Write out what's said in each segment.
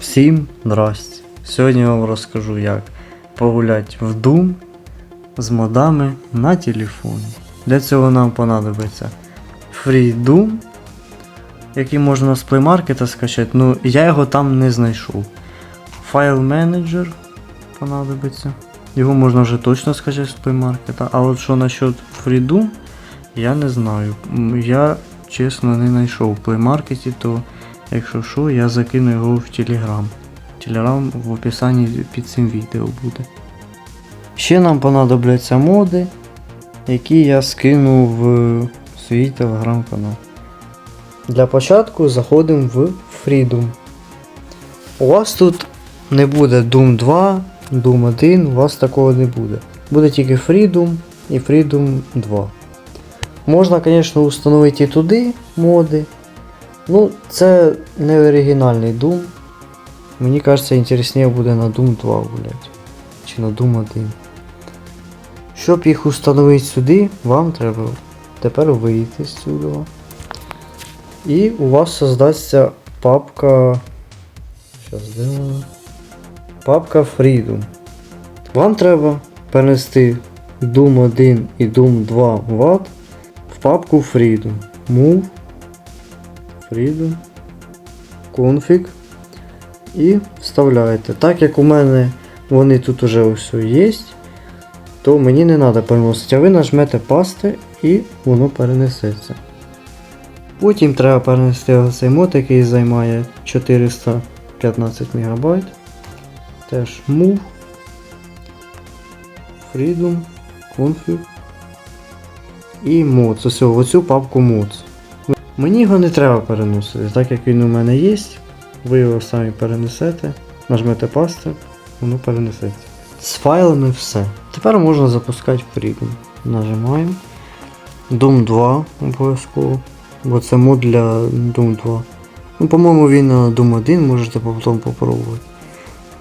Всім здрасте. Сьогодні я вам розкажу, як погуляти в Doom з модами на телефоні. Для цього нам понадобиться Free Doom, який можна з Play Market скачати, ну я його там не знайшов. Файл менеджер понадобиться. Його можна вже точно скачати з Play Market, а от що насчет Free Doom, я не знаю. Я чесно не знайшов в Play Market, то Якщо що, я закину його в Telegram. Telegram в описанні під цим відео буде. Ще нам понадобляться моди, які я скину в свій телеграм-канал. Для початку заходимо в Freedom. У вас тут не буде Doom 2, Doom 1, у вас такого не буде. Буде тільки Freedom і Freedom 2. Можна, звісно, установити і туди моди. Ну, це не оригінальний Doom. Мені кажеться, інтересніше буде на Doom 2 гуляти. Чи на Doom 1. Щоб їх установити сюди, вам треба тепер вийти з цього. І у вас создасться папка. Щас вона? Папка Freedom. Вам треба перенести Doom 1 і Doom 2 Watt в папку Freedom. Move Freedom, config і вставляєте. Так як у мене вони тут уже все є, то мені не треба переносити, а ви нажмете пасти і воно перенесеться. Потім треба перенести цей мод, який займає 415 МБ. Теж move, freedom, config і mods. Ось оцю папку mods. Мені його не треба переносити, так як він у мене є, ви його самі перенесете, нажмете пастер, воно перенесеться. З файлами все. Тепер можна запускати Freedom. Нажимаємо. Doom 2 обов'язково. Бо це мод для Doom 2. Ну, по-моєму, він на Doom 1 можете потім попробувати.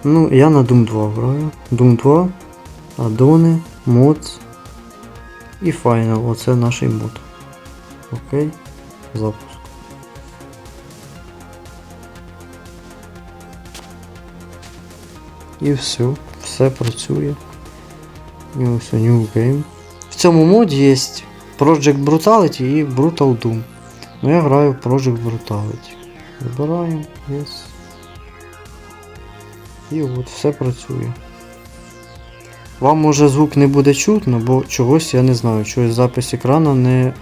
Ну, я на Doom 2 граю. Doom 2, аддони, mods і Final. Оце наш мод. Окей запуск. І все, все працює. І ось New Game. В цьому моді є Project Brutality і Brutal Doom. Ну я граю в Project Brutality. Вибираємо, yes. І от все працює. Вам може звук не буде чутно, бо чогось я не знаю, чогось запис екрану не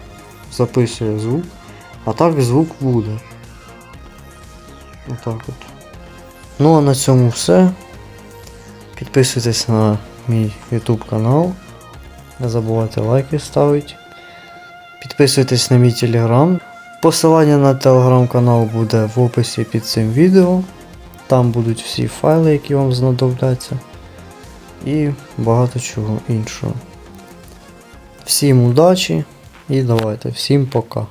записує звук. А так звук буде. Отак от. Ну а на цьому все. Підписуйтесь на мій YouTube канал. Не забувайте лайки ставити. Підписуйтесь на мій телеграм. Посилання на телеграм-канал буде в описі під цим відео. Там будуть всі файли, які вам знадобляться. І багато чого іншого. Всім удачі і давайте, всім пока.